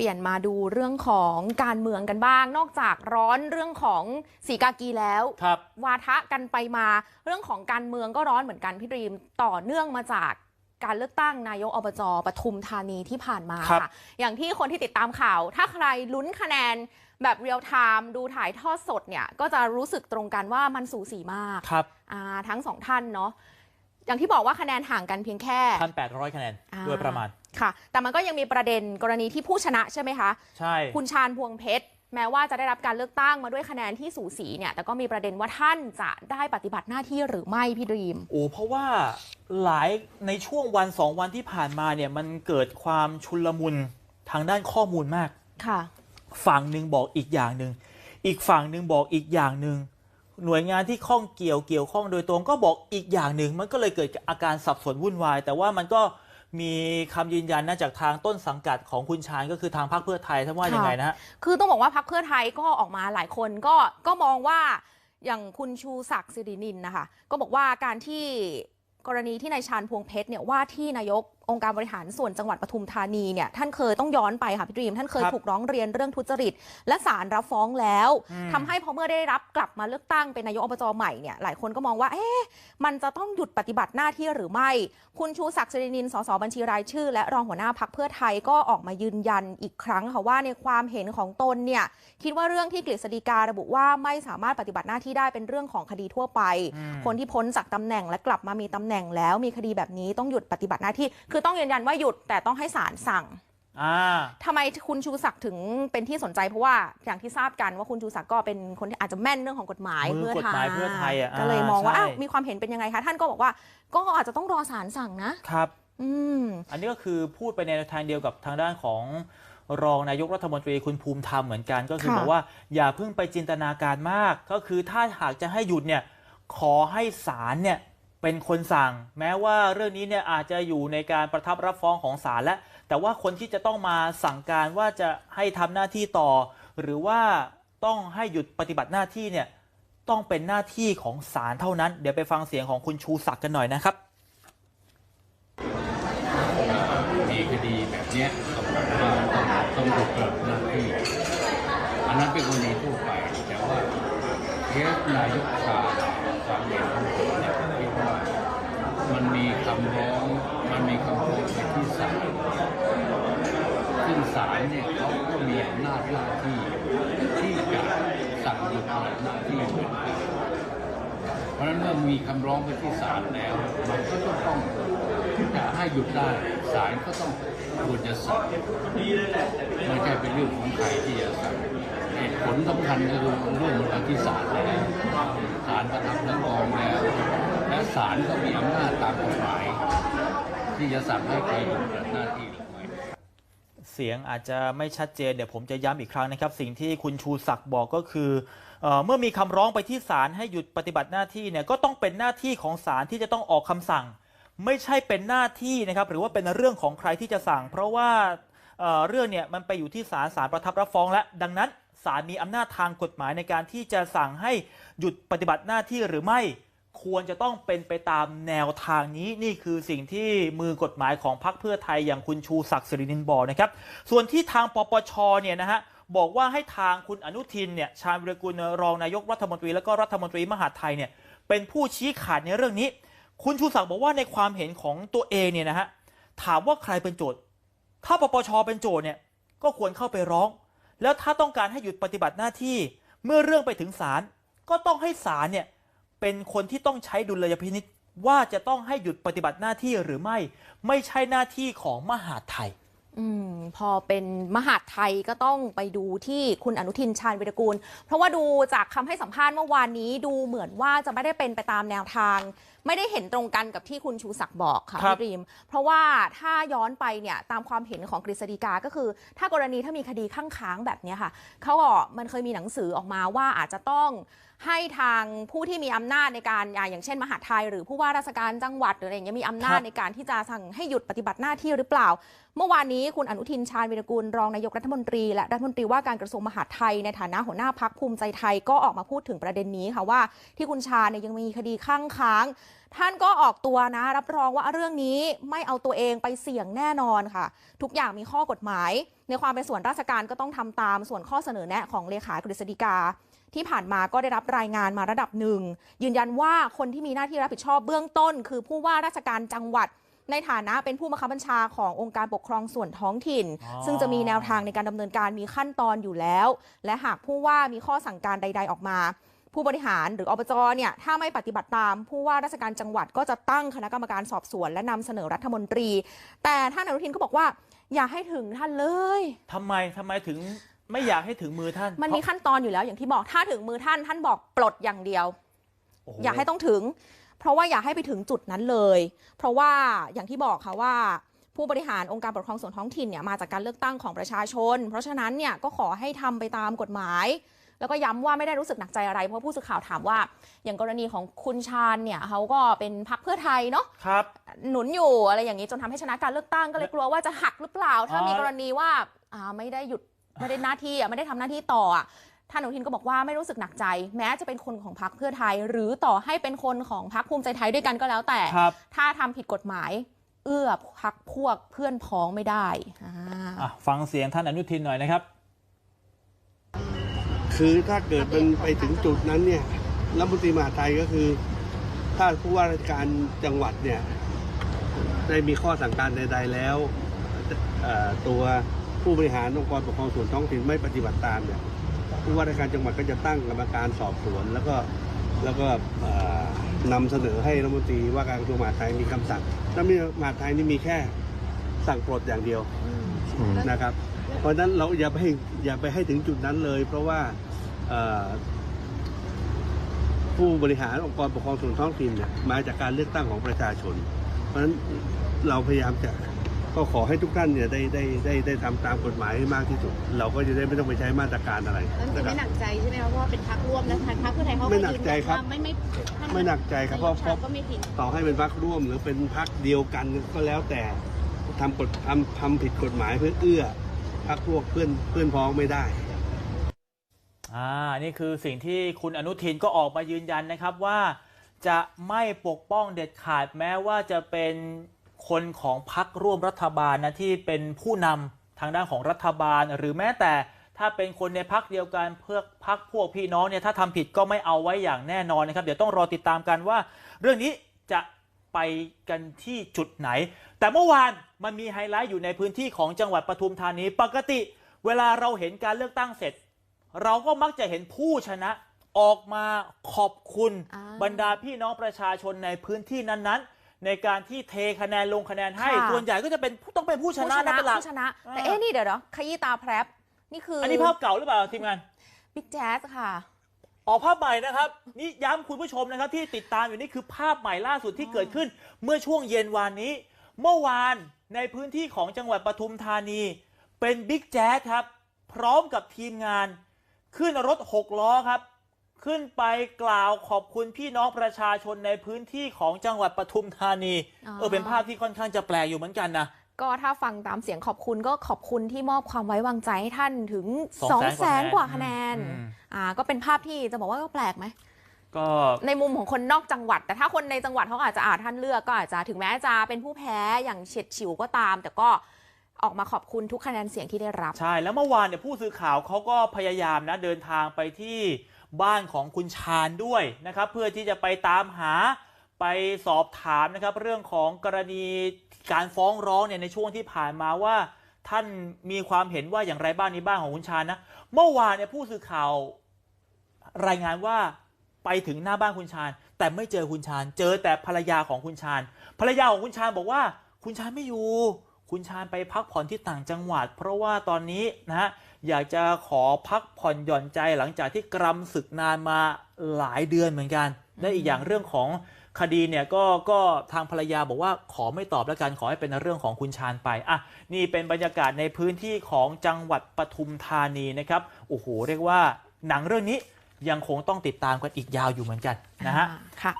ปลี่ยนมาดูเรื่องของการเมืองกันบ้าง นอกจากร้อนเรื่องของสีกากีแล้วครับวาทะกันไปมาเรื่องของการเมืองก็ร้อนเหมือนกันพี่ดรีมต่อเนื่องมาจากการเลือกตั้งนายกอบจปทุมธานีที่ผ่านมาครับค่ะ อย่างที่คนที่ติดตามข่าว ถ้าใครลุ้นคะแนนแบบเรียลไทม์ดูถ่ายทอดสดเนี่ย ก็จะรู้สึกตรงกันว่ามันสูสีมากครับอ่าทั้งสองท่านเนาะอย่างที่บอกว่าคะแนนห่างกันเพียงแค่พันแปดร้อยคะแนนอ่าโดยประมาณ ค่ะ แต่มันก็ยังมีประเด็นกรณีที่ผู้ชนะใช่ไหมคะ ใช่ คุณชาญพวงเพชร แม้ว่าจะได้รับการเลือกตั้งมาด้วยคะแนนที่สูสีเนี่ย แต่ก็มีประเด็นว่าท่านจะได้ปฏิบัติหน้าที่หรือไม่พี่ดรีม โอ้เพราะว่าหลายในช่วงวันสองวันที่ผ่านมาเนี่ยมันเกิดความชุลมุนทางด้านข้อมูลมาก ค่ะ ฝั่งหนึ่งบอกอีกอย่างหนึ่ง อีกฝั่งหนึ่งบอกอีกอย่างหนึ่ง หน่วยงานที่ข้องเกี่ยวเกี่ยวข้องโดยตรงก็บอกอีกอย่างหนึ่ง มันก็เลยเกิดอาการสับสนวุ่นวาย แต่ว่ามันก็ มีคำยืนยันนะจากทางต้นสังกัดของคุณชานก็คือทางพรรคเพื่อไทยท่านว่ายังไงนะฮะคือต้องบอกว่าพรรคเพื่อไทยก็ออกมาหลายคนก็ก็มองว่าอย่างคุณชูศักดิ์สิรินินนะคะ ก็บอกว่าการที่กรณีที่นายชาญพวงเพชรเนี่ยว่าที่นายก องค์การบริหารส่วนจังหวัดปทุมธานีเนี่ยท่านเคยต้องย้อนไปค่ะพี่ดรีม ท่านเคยครับถูกร้องเรียนเรื่องทุจริต และศาลรับฟ้องแล้วอืม ทำให้พอเมื่อได้รับกลับมาเลือกตั้งเป็นนายกอบจใหม่เนี่ยหลายคนก็มองว่าเอ๊ะมันจะต้องหยุดปฏิบัติหน้าที่หรือไม่ คุณชูศักดิ์สิรินินสสบัญชีรายชื่อ และรองหัวหน้าพักเพื่อไทยก็ออกมายืนยันอีกครั้งค่ะว่าในความเห็นของตนเนี่ยคิดว่าเรื่องที่กฤษฎีการะบุว่าไม่สามารถปฏิบัติหน้าที่ได้เป็นเรื่องของคดีทั่วไป อืม คนที่พ้นจากตำแหน่งและกลับมามีตำแหน่งแล้วมีคดีแบบนี้ต้องหยุดปฏิบัติหน้าที่ คือต้องยืนยันว่าหยุดแต่ต้องให้ศาลสั่งอ่าทำไมคุณชูศักดิ์ถึงเป็นที่สนใจเพราะว่าอย่างที่ทราบกันว่าคุณชูศักดิ์ก็เป็นคนที่อาจจะแม่นเรื่องของกฎหมายมือกฎหมายเพื่อไทยอะก็เลยมองว่าอ่าอ้าวใช่มีความเห็นเป็นยังไงคะท่านก็บอกว่าก็อาจจะต้องรอศาลสั่งนะครับอืมอันนี้ก็คือพูดไปในแนวทางเดียวกับทางด้านของรองนายกรัฐมนตรีคุณภูมิธรรมเหมือนกัน ก็คือค่ะบอกว่าอย่าเพิ่งไปจินตนาการมาก ก็คือถ้าหากจะให้หยุดเนี่ยขอให้ศาลเนี่ย เป็นคนสั่ง แม้ว่าเรื่องนี้เนี่ยอาจจะอยู่ในการประทับรับฟ้องของศาลแล้วแต่ว่าคนที่จะต้องมาสั่งการว่าจะให้ทำหน้าที่ต่อ หรือว่าต้องให้หยุดปฏิบัติหน้าที่เนี่ยต้องเป็นหน้าที่ของศาลเท่านั้น เดี๋ยวไปฟังเสียงของคุณชูศักดิ์กันหน่อยนะครับมีคดีแบบนี้ต้องต้องถูเกิดหน้าที่อันนั้นเป็นกรณีทั่วไปแต่ว่าเคสนายกชาความเห็นของผมเนี่ยผมคิดว่ามันมีคำร้องมันมีคำร้องไปที่ศาลซึ่งศาลเนี่ยเขาก็มีอำนาจหน้าที่ที่จะสั่งหยุดปฏิบัติหน้าที่เหมือนกันเพราะฉะนั้นเมื่อมีคำร้องไปที่ศาลแล้ว มันก็ต้องจะให้หยุดได้ศาลก็ต้องควรจะสั่งไม่ใช่เป็นเรื่องของใครที่จะสั่งเหตุผลสำคัญก็คือเรื่องมันที่ศาลแล้วศาลประทับรับรองแล้ว และศาลก็มีอำนาจตามกฎหมาย ที่จะสั่งให้ใครหยุดปฏิบัติหน้าที่หรือไม่ เสียงอาจจะไม่ชัดเจนเดี๋ยวผมจะย้ำอีกครั้งนะครับ สิ่งที่คุณชูศักดิ์บอกก็คือเอ่อเมื่อมีคำร้องไปที่ศาลให้หยุดปฏิบัติหน้าที่เนี่ยก็ต้องเป็นหน้าที่ของศาลที่จะต้องออกคำสั่ง ไม่ใช่เป็นหน้าที่นะครับหรือว่าเป็นเรื่องของใครที่จะสั่ง เพราะว่าเอ่อเรื่องเนี่ยมันไปอยู่ที่ศาลศาลประทับรับฟ้องและดังนั้นศาลมีอำนาจทางกฎหมายในการที่จะสั่งให้หยุดปฏิบัติหน้าที่หรือไม่ ควรจะต้องเป็นไปตามแนวทางนี้นี่คือสิ่งที่มือกฎหมายของพรรคเพื่อไทยอย่างคุณชูศักดิ์สิรินินบอกนะครับ ส่วนที่ทางปปชเนี่ยนะฮะบอกว่าให้ทางคุณอนุทินเนี่ยชาญวิรกุลรองนายกรัฐมนตรีแล้วก็รัฐมนตรีมหาไทยเนี่ยเป็นผู้ชี้ขาดในเรื่องนี้ คุณชูศักดิ์บอกว่าในความเห็นของตัวเองเนี่ยนะฮะถามว่าใครเป็นโจทย์ ถ้าปปชเป็นโจทย์เนี่ยก็ควรเข้าไปร้อง แล้วถ้าต้องการให้หยุดปฏิบัติหน้าที่เมื่อเรื่องไปถึงศาลก็ต้องให้ศาลเนี่ย เป็นคนที่ต้องใช้ดุลยพินิษว่าจะต้องให้หยุดปฏิบัติหน้าที่หรือไม่ ไม่ใช่หน้าที่ของมหาดไทยอพอเป็นมหาดไทยก็ต้องไปดูที่คุณอนุทินชาญวิรกูล เพราะว่าดูจากคำให้สัมภาษณ์เมื่อวานนี้ดูเหมือนว่าจะไม่ได้เป็นไปตามแนวทางไม่ได้เห็นตรงกันกับที่คุณชูศักดิ์บอกค่ะครับพี่ดรีม เพราะว่าถ้าย้อนไปเนี่ยตามความเห็นของกฤษฎีกาก็คือ ถ้ากรณีถ้ามีคดีข้างค้างแบบเนี้ยค่ะเขาบอกมันเคยมีหนังสือออกมาว่าอาจจะต้องให้ทางผู้ที่มีอำนาจในการอ่าอย่างเช่น มหาดไทย หรือผู้ว่าราชการจังหวัดหรืออะไรอย่างเงี้ยมีอำนาจครับ ในการที่จะสั่งให้หยุดปฏิบัติหน้าที่หรือเปล่า เมื่อวานนี้คุณอนุทินชาญวิรกูลรองนายกรัฐมนตรี และรัฐมนตรีว่าการกระทรวงมหาดไทยในฐานะหัวหน้าพักภูมิใจไทยก็ออกมาพูดถึงประเด็นนี้ค่ะว่า ที่คุณชาญเนี่ยยังมีคดีข้างค้างท่านก็ออกตัวนะ รับรองว่าเรื่องนี้ไม่เอาตัวเองไปเสี่ยงแน่นอนค่ะ ทุกอย่างมีข้อกฎหมาย ในความเป็นส่วนราชการก็ต้องทำตามส่วนข้อเสนอแนะของเลขากฤษฎีกา ที่ผ่านมาก็ได้รับรายงานมาระดับหนึ่ง ยืนยันว่าคนที่มีหน้าที่รับผิดชอบเบื้องต้น คือผู้ว่าราชการจังหวัดในฐานะเป็นผู้บังคับบัญชาขององค์การปกครองส่วนท้องถิ่นอ๋อซึ่งจะมีแนวทางในการดำเนินการมีขั้นตอนอยู่แล้ว และหากผู้ว่ามีข้อสั่งการใด ๆ ออกมา ผู้บริหารหรืออบจเนี่ยถ้าไม่ปฏิบัติตาม ผู้ว่าราชการจังหวัดก็จะตั้งคณะกรรมการสอบสวน และนำเสนอรัฐมนตรี แต่ท่านอนุทินก็บอกว่า อย่าให้ถึงท่านเลยทำไมทำไมถึงไม่อยากให้ถึงมือท่าน มันมีขั้นตอนอยู่แล้วอย่างที่บอกถ้าถึงมือท่านท่านบอกปลดอย่างเดียวโโอย่าให้ต้องถึง เพราะว่าอย่าให้ไปถึงจุดนั้นเลย เพราะว่าอย่างที่บอกค่ะว่าผู้บริหารองค์การปกครองส่วนท้องถิ่นเนี่ยมาจากการเลือกตั้งของประชาชน เพราะฉะนั้นเนี่ยก็ขอให้ทำไปตามกฎหมาย แล้วก็ย้ำว่าไม่ได้รู้สึกหนักใจอะไรเพราะผู้สื่อข่าวถามว่า อย่างกรณีของคุณชาญเนี่ยเขาก็เป็นพรรคเพื่อไทยเนาะครับหนุนอยู่อะไรอย่างนี้จนทำให้ชนะการเลือกตั้งก็เลยกลัวว่าจะหักหรือเปล่า ถ้าอ๋อมีกรณีว่าอ่าไม่ได้หยุดไม่ได้หน้าที่อะไม่ได้ทำหน้าที่ต่ออะท่านอนุทินก็บอกว่าไม่รู้สึกหนักใจ แม้จะเป็นคนของพรรคเพื่อไทย หรือต่อให้เป็นคนของพรรคภูมิใจไทยด้วยกันก็แล้วแต่ครับถ้าทำผิดกฎหมาย เอื้อพักพวกเพื่อนพ้องไม่ได้อ่าอะฟังเสียงท่านอนุทินหน่อยนะครับ คือถ้าเกิดมันไปถึงจุดนั้นเนี่ยรัฐมนตรีมหาดไทยก็คือ ถ้าผู้ว่าราชการจังหวัดเนี่ยได้มีข้อสั่งการใด ๆ แล้วเอ่อตัวผู้บริหารองค์กรปกครองส่วนท้องถิ่นไม่ปฏิบัติตามเนี่ยผู้ว่าราชการจังหวัดก็จะตั้งกรรมการสอบสวน แล้วก็แล้วก็เอ่อนำเสนอให้รัฐมนตรีว่าการกระทรวงมหาดไทยมีคำสั่งรัฐมนตรีมหาดไทยนี่มีแค่สั่งปลดอย่างเดียวนะครับ เพราะฉะนั้นเราอย่าไปให้อย่าไปให้ถึงจุดนั้นเลย เพราะว่าเอ่อ ผู้บริหารองค์กรปกครองส่วนท้องถิ่นเนี่ยมาจากการเลือกตั้งของประชาชน เพราะฉะนั้นเราพยายามจะก็ขอให้ทุกท่านเนี่ยได้ได้ได้ได้ทำตามกฎหมายให้มากที่สุด เราก็จะได้ไม่ต้องไปใช้มาตรการอะไรนั่นคือนะคไม่หรับนักใจใช่ไหมคะเพราะว่าเป็นพักร่วมแล้วทางพรรคเพื่อไทยเขาไม่หนักใจครับยืนยันว่าไม่ไม่ไม่หนักใจครับเพราะเพราะก็ไม่ผิดต่อให้เป็นพรรคร่วม หรือเป็นพรรคเดียวกันก็แล้วแต่ทำกฎทำทำผิดกฎหมายเพื่อเอื้อพรรคพวกเพื่อนเพื่อนพ้องไม่ได้ อ่านี่คือสิ่งที่คุณอนุทินก็ออกมายืนยันนะครับว่าจะไม่ปกป้องเด็ดขาดแม้ว่าจะเป็นคนของพักร่วมรัฐบาลนะที่เป็นผู้นำทางด้านของรัฐบาล หรือแม้แต่ถ้าเป็นคนในพักเดียวกันเพื่อพักพวกพี่น้องเนี่ยถ้าทำผิดก็ไม่เอาไว้อย่างแน่นอนนะครับ เดี๋ยวต้องรอติดตามกันว่า เรื่องนี้จะไปกันที่จุดไหน แต่เมื่อวานมันมีไฮไลท์อยู่ในพื้นที่ของจังหวัดปทุมธานีปกติ เวลาเราเห็นการเลือกตั้งเสร็จ เราก็มักจะเห็นผู้ชนะออกมาขอบคุณอ่าบรรดาพี่น้องประชาชนในพื้นที่นั้นๆในการที่เทคะแนนลงคะแนนให้ค่ะส่วนใหญ่ก็จะเป็นต้องเป็นผู้ชผู้นะชนะนะเป็นหลักผู้ชนะ แต่อ่าเอ๊ะนี่เดี๋ยวเดี๋ยวขยี้ตาแพรบนี่คืออัอันนี้ภาพเก่าหรือเปล่าทีมงานบิ๊กแจ๊สค่ะออกภาพใหม่นะครับ นี่ย้ำคุณผู้ชมนะครับ ที่ติดตามอยู่นี่คือภาพใหม่ล่าสุดที่เกิดขึ้น เมื่อช่วงเย็นวานนี้ เมื่อวานในพื้นที่ของจังหวัดปทุมธานี เป็นบิ๊กแจ๊สครับ พร้อมกับทีมงาน ขึ้นรถหกล้อครับ ขึ้นไปกล่าวขอบคุณพี่น้องประชาชนในพื้นที่ของจังหวัดปทุมธานีอ๋อเออเป็นภาพที่ค่อนข้างจะแปลกอยู่เหมือนกันนะก็ถ้าฟังตามเสียงขอบคุณก็ขอบคุณที่มอบความไว้วางใจให้ท่านถึงสอง2แสแสนนกกว่าว่าคะคะแนแนนนอืมอ่าก็เป็นภาพที่จะบอกว่าก็แปลกไหมก็ในมุมของคนนอกจังหวัด แต่ถ้าคนในจังหวัดเขาอาจจะอาท่านเลือกก็อาจจะถึงแม้จะเป็นผู้แพ้อย่างเฉียดฉิวก็ตาม แต่ก็ ออกมาขอบคุณทุกคะแนนเสียงที่ได้รับ ใช่ แล้วเมื่อวานเนี่ยผู้สื่อข่าวเขาก็พยายามนะเดินทางไปที่บ้านของคุณชาญด้วยนะครับ เพื่อที่จะไปตามหาไปสอบถามนะครับ เรื่องของกรณีการฟ้องร้องเนี่ยในช่วงที่ผ่านมาว่า ท่านมีความเห็นว่าอย่างไรบ้างในบ้านของคุณชาญนะเมื่อวานเนี่ยผู้สื่อข่าวรายงานว่าไปถึงหน้าบ้านคุณชาญ แต่ไม่เจอคุณชาญ เจอแต่ภรรยาของคุณชาญ ภรรยาของคุณชาญบอกว่า คุณชาญไม่อยู่ คุณชาญไปพักผ่อนที่ต่างจังหวัด เพราะว่าตอนนี้นะฮะอยากจะขอพักผ่อนหย่อนใจหลังจากที่กรำศึกนานมาหลายเดือนเหมือนกันและอีกอย่างเรื่องของคดีเนี่ยก็ก็ทางภรรยาบอกว่าขอไม่ตอบแล้วกันขอให้เป็นเรื่องของคุณชาญไปอะนี่เป็นบรรยากาศในพื้นที่ของจังหวัดปทุมธานีนะครับโอ้โหเรียกว่าหนังเรื่องนี้ยังคงต้องติดตามกันอีกยาวอยู่เหมือนกันนะฮะค่ะ